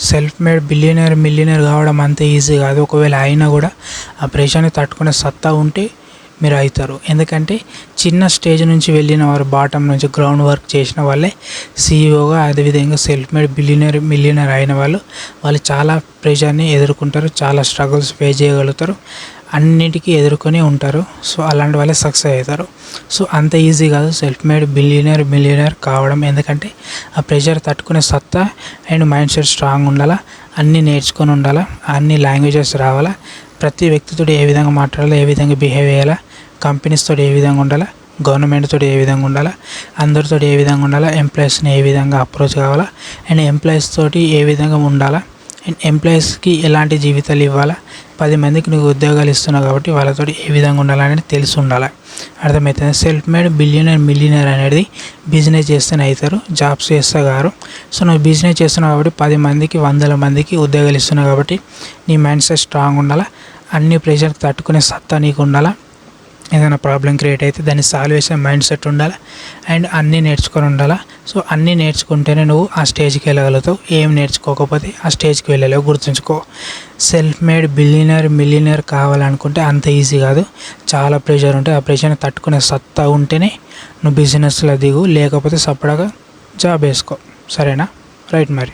Self made billionaire millionaire కావడం అంత easy కాదు. ఒకవేళ అయినా కూడా ఆ ప్రెషర్ని తట్టుకునే సత్తా ఉంటే మీరు అవుతారు. ఎందుకంటే చిన్న స్టేజ్ నుంచి వెళ్ళిన వారు బాటం నుంచి గ్రౌండ్ వర్క్ చేసిన వాళ్ళే సీఈఓగా అదేవిధంగా సెల్ఫ్ మేడ్ బిలియనర్ మిలియనర్ అయిన వాళ్ళు వాళ్ళు చాలా ప్రెషర్ని ఎదుర్కొంటారు చాలా స్ట్రగుల్స్ ఫేస్ చేయగలుగుతారు. అన్నిటికీ ఎదుర్కొని ఉంటారు. సో అలాంటి వాళ్ళే సక్సెస్ అవుతారు. సో అంత ఈజీ కాదు. సెల్ఫ్ మేడ్ బిలియనర్ మిలియనర్ కావడం. ఎందుకంటే ఆ ప్రెషర్ తట్టుకునే సత్తా అండ్ మైండ్ సెట్ స్ట్రాంగ్ ఉండాలా అన్నీ నేర్చుకొని ఉండాలా అన్ని లాంగ్వేజెస్ రావాలా ప్రతి వ్యక్తితో ఏ విధంగా మాట్లాడాలి ఏ విధంగా బిహేవ్ చేయాలా కంపెనీస్తో ఏ విధంగా ఉండాలా గవర్నమెంట్ తోటి ఏ విధంగా ఉండాలా అందరితో ఏ విధంగా ఉండాలా ఎంప్లాయీస్ని ఏ విధంగా అప్రోచ్ కావాలా అండ్ ఎంప్లాయీస్ తోటి ఏ విధంగా ఉండాలా అండ్ ఎంప్లాయీస్కి ఎలాంటి జీవితాలు ఇవ్వాలా? పది మందికి నువ్వు ఉద్యోగాలు ఇస్తున్నావు కాబట్టి వాళ్ళతో ఏ విధంగా ఉండాలనేది తెలిసి ఉండాలి? అర్థమవుతుంది? సెల్ఫ్ మేడ్ బిలియనర్ మిలియనర్ అనేది బిజినెస్ చేస్తేనే అవుతారు జాబ్స్ చేస్తా గారు. సో నువ్వు బిజినెస్ చేస్తున్నావు కాబట్టి పది మందికి వందల మందికి ఉద్యోగాలు ఇస్తున్నావు కాబట్టి నీ మైండ్ సెట్ స్ట్రాంగ్ ఉండాలా? అన్ని ప్రెషర్ తట్టుకునే సత్తా నీకు ఉండాలా? ఏదైనా ప్రాబ్లం క్రియేట్ అయితే దాన్ని సాల్వ్ చేసే మైండ్ సెట్ ఉండాలి? అండ్ అన్నీ నేర్చుకొని ఉండాలా? సో అన్నీ నేర్చుకుంటేనే నువ్వు ఆ స్టేజ్కి వెళ్ళగలుగుతావు. ఏం నేర్చుకోకపోతే ఆ స్టేజ్కి వెళ్ళలేవు. గుర్తుంచుకో. సెల్ఫ్ మేడ్ బిలియనర్ మిలియనర్ కావాలనుకుంటే అంత ఈజీ కాదు. చాలా ప్రెషర్ ఉంటుంది ఆ ప్రెషర్ని తట్టుకునే సత్తా ఉంటేనే నువ్వు బిజినెస్లో దిగు. లేకపోతే సపడగా జాబ్ వేసుకో. సరేనా? రైట్ మరి.